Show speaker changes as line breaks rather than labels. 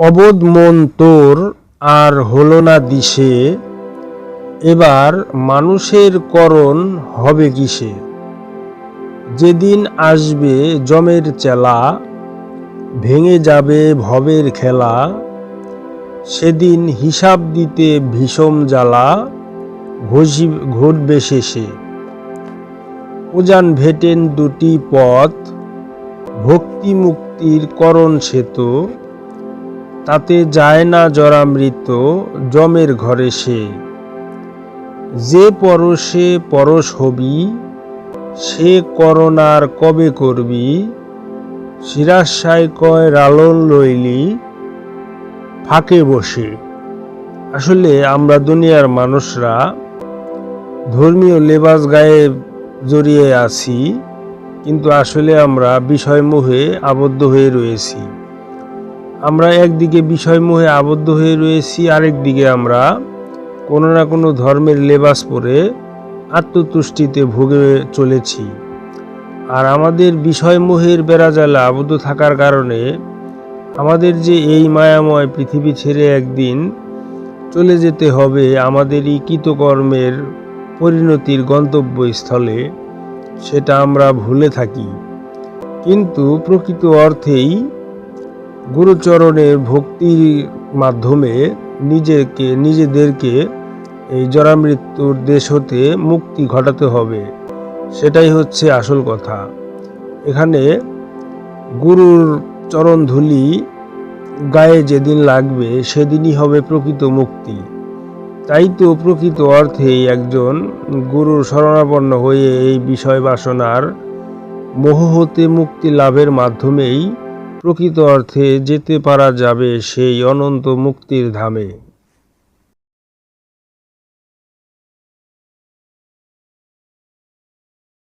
অবোধ মন তোর আর হলো না দিশে, এবার মানুষের করণ হবে কিসে? যেদিন আসবে জমের চেলা, ভেঙে যাবে ভবের খেলা, সেদিন হিসাব দিতে ভীষণ জ্বালা ঘষি ঘটবে শেষে। উজান ভেটেন দুটি পথ ভক্তি মুক্তির করণ সেতু তাতে যায় না জরামৃত জমের ঘরে সে। যে পরশে পরশ হবি, সে করোনার কবে করবি? শিরাশায় কয় লালন লইলি, ফাঁকে বসে। আসলে আমরা দুনিয়ার মানুষরা ধর্মীয় লেবাস গায়ে জড়িয়ে আছি, কিন্তু আসলে আমরা বিষয়মোহে আবদ্ধ হয়ে রয়েছি। আমরা একদিকে বিষয়মোহে আবদ্ধ হয়ে রয়েছি আরেক দিকে আমরা কোনো না কোনো ধর্মের লেবাস পরে আত্মতুষ্টিতে ভুগে চলেছি। আর আমাদের বিষয়মোহের বেড়াজালে আবদ্ধ থাকার কারণে আমাদের যে এই মায়াময় পৃথিবী ছেড়ে একদিন চলে যেতে হবে আমাদের এই কৃতকর্মের পরিণতির গন্তব্যস্থলে, সেটা আমরা ভুলে থাকি। কিন্তু প্রকৃত অর্থেই গুরুচরণের ভক্তির মাধ্যমে নিজেকে, নিজেদেরকে এই জরামৃত্যুর দেশ হতে মুক্তি ঘটাতে হবে। সেটাই হচ্ছে আসল কথা। এখানে গুরুর চরণ ধুলি গায়ে যেদিন লাগবে, সেদিনই হবে প্রকৃত মুক্তি। তাই তো প্রকৃত অর্থেই একজন গুরুর শরণাপন্ন হয়ে এই বিষয় বাসনার মোহ হতে মুক্তি লাভের মাধ্যমেই প্রকৃত অর্থে যেতে পারা যাবে সেই অনন্ত মুক্তির ধামে।